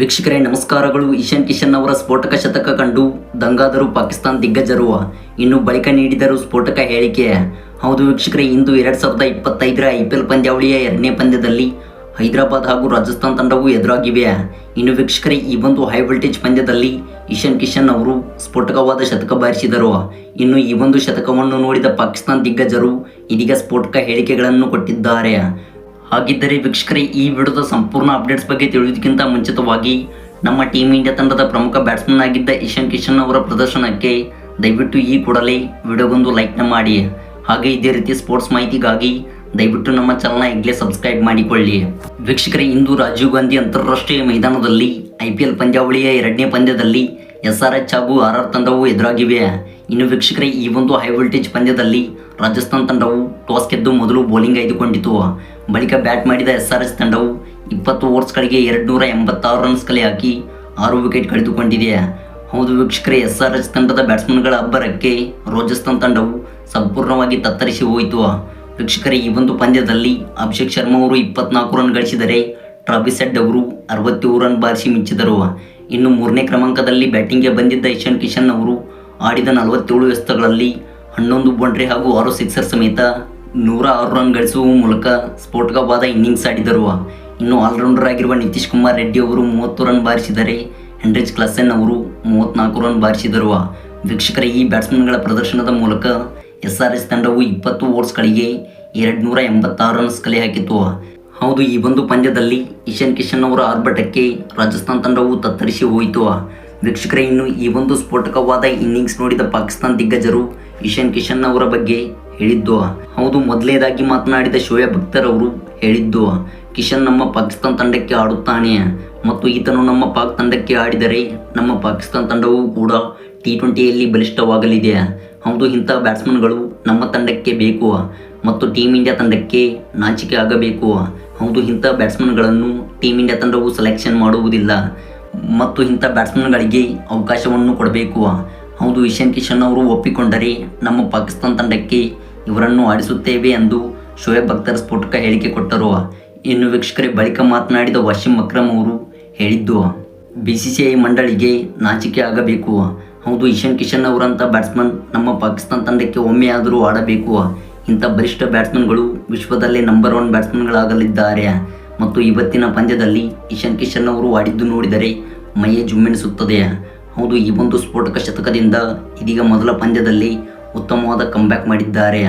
ವೀಕ್ಷಕರೇ, ನಮಸ್ಕಾರಗಳು. ಇಶಾನ್ ಕಿಶನ್ ಅವರ ಸ್ಫೋಟಕ ಶತಕ ಕಂಡು ದಂಗಾದರು ಪಾಕಿಸ್ತಾನ ದಿಗ್ಗಜರು. ಇನ್ನು ಬಳಿಕ ನೀಡಿದರು ಸ್ಫೋಟಕ ಹೇಳಿಕೆ. ಹೌದು ವೀಕ್ಷಕರೇ, ಇಂದು ಎರಡ್ ಸಾವಿರದ ಇಪ್ಪತ್ತೈದರ ಐ ಪಿ ಎಲ್ ಪಂದ್ಯಾವಳಿಯ ಎರಡನೇ ಪಂದ್ಯದಲ್ಲಿ ಹೈದರಾಬಾದ್ ಹಾಗೂ ರಾಜಸ್ಥಾನ್ ತಂಡವು ಎದುರಾಗಿವೆ. ಇನ್ನು ವೀಕ್ಷಕರೇ, ಈ ಒಂದು ಹೈ ವೋಲ್ಟೇಜ್ ಪಂದ್ಯದಲ್ಲಿ ಇಶಾನ್ ಕಿಶನ್ ಅವರು ಸ್ಫೋಟಕವಾದ ಶತಕ ಬಾರಿಸಿದರು. ಇನ್ನು ಈ ಒಂದು ಶತಕವನ್ನು ನೋಡಿದ ಪಾಕಿಸ್ತಾನ ದಿಗ್ಗಜರು ಇದೀಗ ಸ್ಫೋಟಕ ಹೇಳಿಕೆಗಳನ್ನು ಕೊಟ್ಟಿದ್ದಾರೆ. ಹಾಗಿದ್ದರೆ ವೀಕ್ಷಕರೇ, ಈ ವಿಡಿಯೋದ ಸಂಪೂರ್ಣ ಅಪ್ಡೇಟ್ಸ್ ಬಗ್ಗೆ ತಿಳಿಯೋದಕ್ಕಿಂತ ಮುಂಚಿತವಾಗಿ ನಮ್ಮ ಟೀಮ್ ಇಂಡಿಯಾ ತಂಡದ ಪ್ರಮುಖ ಬ್ಯಾಟ್ಸ್ಮನ್ ಆಗಿದ್ದ ಇಶಾನ್ ಕಿಶನ್ ಅವರ ಪ್ರದರ್ಶನಕ್ಕೆ ದಯವಿಟ್ಟು ಈ ಕೂಡಲೇ ವಿಡಿಯೋಗೊಂದು ಲೈಕ್ನ ಮಾಡಿ. ಹಾಗೆ ಇದೇ ರೀತಿ ಸ್ಪೋರ್ಟ್ಸ್ ಮಾಹಿತಿಗಾಗಿ ದಯವಿಟ್ಟು ನಮ್ಮ ಚಾನಲ್ನ ಈಗಲೇ ಸಬ್ಸ್ಕ್ರೈಬ್ ಮಾಡಿಕೊಳ್ಳಿ. ವೀಕ್ಷಕರೇ, ಇಂದು ರಾಜೀವ್ ಗಾಂಧಿ ಅಂತಾರಾಷ್ಟ್ರೀಯ ಮೈದಾನದಲ್ಲಿ ಐ ಪಿ ಎಲ್ ಪಂದ್ಯಾವಳಿಯ ಎರಡನೇ ಪಂದ್ಯದಲ್ಲಿ ಎಸ್ ಆರ್ ಎಚ್ ಹಾಗೂ ಆರ್ ಆರ್ ತಂಡವು ಎದುರಾಗಿವೆ. ಇನ್ನು ವೀಕ್ಷಕರೇ, ಈ ಒಂದು ಹೈ ವೋಲ್ಟೇಜ್ ಪಂದ್ಯದಲ್ಲಿ ರಾಜಸ್ಥಾನ್ ತಂಡವು ಟಾಸ್ ಗೆದ್ದು ಮೊದಲು ಬೌಲಿಂಗ್ ಆಯ್ದುಕೊಂಡಿತು. ಬಳಿಕ ಬ್ಯಾಟ್ ಮಾಡಿದ ಎಸ್ ಆರ್ ಎಸ್ ತಂಡವು ಇಪ್ಪತ್ತು ಓವರ್ಸ್ಗಳಿಗೆ ಎರಡು ನೂರ ಎಂಬತ್ತಾರು ರನ್ಸ್ ಕಲೆ ಹಾಕಿ ಆರು ವಿಕೆಟ್ ಕಳೆದುಕೊಂಡಿದೆ. ಹೌದು ವೀಕ್ಷಕರೇ, ಎಸ್ ಆರ್ ಎಸ್ ತಂಡದ ಬ್ಯಾಟ್ಸ್ಮನ್ಗಳ ಅಬ್ಬರಕ್ಕೆ ರಾಜಸ್ಥಾನ್ ತಂಡವು ಸಂಪೂರ್ಣವಾಗಿ ತತ್ತರಿಸಿ ಹೋಯಿತು. ವೀಕ್ಷಕರೇ, ಈ ಒಂದು ಪಂದ್ಯದಲ್ಲಿ ಅಭಿಷೇಕ್ ಶರ್ಮಾ ಅವರು ಇಪ್ಪತ್ನಾಲ್ಕು ರನ್ ಗಳಿಸಿದರೆ ಟ್ರಾವಿಸ್ ಹೆಡ್ ಅವರು ಅರವತ್ತೇಳು ರನ್ ಬಾರಿಸಿ ಮಿಂಚಿದರು. ಇನ್ನು ಮೂರನೇ ಕ್ರಮಾಂಕದಲ್ಲಿ ಬ್ಯಾಟಿಂಗ್ಗೆ ಬಂದಿದ್ದ ಇಶಾನ್ ಕಿಶನ್ ಅವರು ಆಡಿದ ನಲವತ್ತೇಳು ಎಸೆತಗಳಲ್ಲಿ ಹನ್ನೊಂದು ಬೌಂಡ್ರಿ ಹಾಗೂ ಆರು ಸಿಕ್ಸರ್ ಸಮೇತ ನೂರ ಆರು ರನ್ ಗಳಿಸುವ ಮೂಲಕ ಸ್ಫೋಟಕವಾದ ಇನ್ನಿಂಗ್ಸ್ ಆಡಿದರು. ಇನ್ನು ಆಲ್ರೌಂಡರ್ ಆಗಿರುವ ನಿತೀಶ್ ಕುಮಾರ್ ರೆಡ್ಡಿ ಅವರು ಮೂವತ್ತು ರನ್ ಬಾರಿಸಿದರೆ ಹೆನ್ರಿಚ್ ಕ್ಲಾಸೆನ್ ಅವರು ಮೂವತ್ತ್ನಾಲ್ಕು ರನ್ ಬಾರಿಸಿದರು. ವೀಕ್ಷಕರ, ಈ ಬ್ಯಾಟ್ಸ್ಮನ್ಗಳ ಪ್ರದರ್ಶನದ ಮೂಲಕ ಎಸ್ ಆರ್ ಎಸ್ ತಂಡವು ಇಪ್ಪತ್ತು ಓವರ್ಸ್ಗಳಿಗೆ ಎರಡು ನೂರ ಎಂಬತ್ತಾರು ರನ್ಸ್ ಕಲೆ ಹಾಕಿತು. ಹೌದು, ಈ ಒಂದು ಪಂದ್ಯದಲ್ಲಿ ಇಶಾನ್ ಕಿಶನ್ ಅವರ ಆರ್ಭಟಕ್ಕೆ ರಾಜಸ್ಥಾನ್ ತಂಡವು ತತ್ತರಿಸಿ ಹೋಯಿತು. ವೀಕ್ಷಕರೇ, ಇನ್ನು ಈ ಒಂದು ಸ್ಫೋಟಕವಾದ ಇನ್ನಿಂಗ್ಸ್ ನೋಡಿದ ಪಾಕಿಸ್ತಾನ್ ದಿಗ್ಗಜರು ಇಶಾನ್ ಕಿಶನ್ ಅವರ ಬಗ್ಗೆ ಹೇಳಿದ್ದು. ಹೌದು, ಮೊದಲನೇದಾಗಿ ಮಾತನಾಡಿದ ಶೋಯಬ್ ಅಖ್ತರ್ ಅವರು ಹೇಳಿದ್ದು, ಕಿಶನ್ ನಮ್ಮ ಪಾಕಿಸ್ತಾನ್ ತಂಡಕ್ಕೆ ಆಡುತ್ತಾನೆ ಮತ್ತು ಈತನು ನಮ್ಮ ಪಾಕ್ ತಂಡಕ್ಕೆ ಆಡಿದರೆ ನಮ್ಮ ಪಾಕಿಸ್ತಾನ್ ತಂಡವು ಕೂಡ ಟಿ ಟ್ವೆಂಟಿಯಲ್ಲಿ ಬಲಿಷ್ಠವಾಗಲಿದೆ. ಹೌದು, ಇಂಥ ಬ್ಯಾಟ್ಸ್ಮನ್ಗಳು ನಮ್ಮ ತಂಡಕ್ಕೆ ಬೇಕು. ಮತ್ತು ಟೀಮ್ ಇಂಡಿಯಾ ತಂಡಕ್ಕೆ ನಾಚಿಕೆ ಆಗಬೇಕು. ಹೌದು, ಇಂಥ ಬ್ಯಾಟ್ಸ್ಮನ್ಗಳನ್ನು ಟೀಮ್ ಇಂಡಿಯಾ ತಂಡವು ಸೆಲೆಕ್ಷನ್ ಮಾಡುವುದಿಲ್ಲ ಮತ್ತು ಇಂಥ ಬ್ಯಾಟ್ಸ್ಮನ್ಗಳಿಗೆ ಅವಕಾಶವನ್ನು ಕೊಡಬೇಕು. ಹೌದು ಇಶಾನ್ ಕಿಶನ್ ಅವರು ಒಪ್ಪಿಕೊಂಡರೆ ನಮ್ಮ ಪಾಕಿಸ್ತಾನ ತಂಡಕ್ಕೆ ಇವರನ್ನು ಆಡಿಸುತ್ತೇವೆ ಎಂದು ಶೋಯಬ್ ಅಖ್ತರ್ ಸ್ಫೋಟಕ ಹೇಳಿಕೆ ಕೊಟ್ಟರು. ಇನ್ನು ವೀಕ್ಷಕರೇ, ಬಳಿಕ ಮಾತನಾಡಿದ ವಾಶಿಂ ಅಕ್ರಮ್ ಅವರು ಹೇಳಿದ್ದು ಬಿ ಸಿ ಸಿ ಐ ಮಂಡಳಿಗೆ ನಾಚಿಕೆ ಆಗಬೇಕು. ಹೌದು ಇಶಾನ್ ಕಿಶನ್ ಅವರಂಥ ಬ್ಯಾಟ್ಸ್ಮನ್ ನಮ್ಮ ಪಾಕಿಸ್ತಾನ ತಂಡಕ್ಕೆ ಒಮ್ಮೆಯಾದರೂ ಆಡಬೇಕು. ಇಂಥ ಬಲಿಷ್ಠ ಬ್ಯಾಟ್ಸ್ಮನ್ಗಳು ವಿಶ್ವದಲ್ಲೇ ನಂಬರ್ ಒನ್ ಬ್ಯಾಟ್ಸ್ಮನ್ಗಳಾಗಲಿದ್ದಾರೆ. ಮತ್ತು ಇವತ್ತಿನ ಪಂದ್ಯದಲ್ಲಿ ಇಶಾನ್ ಕಿಶನ್ ಅವರು ಆಡಿದ್ದು ನೋಡಿದರೆ ಮೈಯ ಜುಮ್ಮೆಣಿಸುತ್ತದೆ. ಹೌದು, ಈ ಒಂದು ಸ್ಫೋಟಕ ಶತಕದಿಂದ ಇದೀಗ ಮೊದಲ ಪಂದ್ಯದಲ್ಲಿ ಉತ್ತಮವಾದ ಕಂಬ್ಯಾಕ್ ಮಾಡಿದ್ದಾರೆ.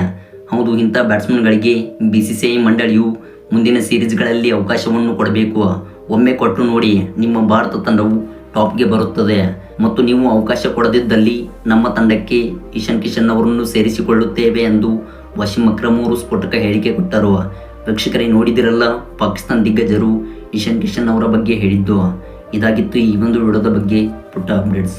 ಹೌದು, ಇಂಥ ಬ್ಯಾಟ್ಸ್ಮನ್ಗಳಿಗೆ ಬಿ ಸಿ ಸಿ ಐ ಮಂಡಳಿಯು ಮುಂದಿನ ಸೀರೀಸ್ಗಳಲ್ಲಿ ಅವಕಾಶವನ್ನು ಕೊಡಬೇಕು. ಒಮ್ಮೆ ಕೊಟ್ಟು ನೋಡಿ ನಿಮ್ಮ ಭಾರತ ತಂಡವು ಟಾಪ್ಗೆ ಬರುತ್ತದೆ. ಮತ್ತು ನೀವು ಅವಕಾಶ ಕೊಡದಿದ್ದಲ್ಲಿ ನಮ್ಮ ತಂಡಕ್ಕೆ ಇಶಾನ್ ಕಿಶನ್ ಅವರನ್ನು ಸೇರಿಸಿಕೊಳ್ಳುತ್ತೇವೆ ಎಂದು ವಶೀಂ ಅಕ್ರಮ್ ಅವರು ಸ್ಫೋಟಕ ಹೇಳಿಕೆ ಕೊಟ್ಟರು. ವೀಕ್ಷಕರೇ ನೋಡಿದಿರಲ್ಲ, ಪಾಕಿಸ್ತಾನ ದಿಗ್ಗಜರು ಇಶಾನ್ ಕಿಶನ್ ಅವರ ಬಗ್ಗೆ ಹೇಳಿದ್ದು. ಇದಾಗಿತ್ತು ಈ ಒಂದು ವಿಡಿಯೋದ ಬಗ್ಗೆ ಪುಟ್ಟ ಅಪ್ಡೇಟ್ಸ್.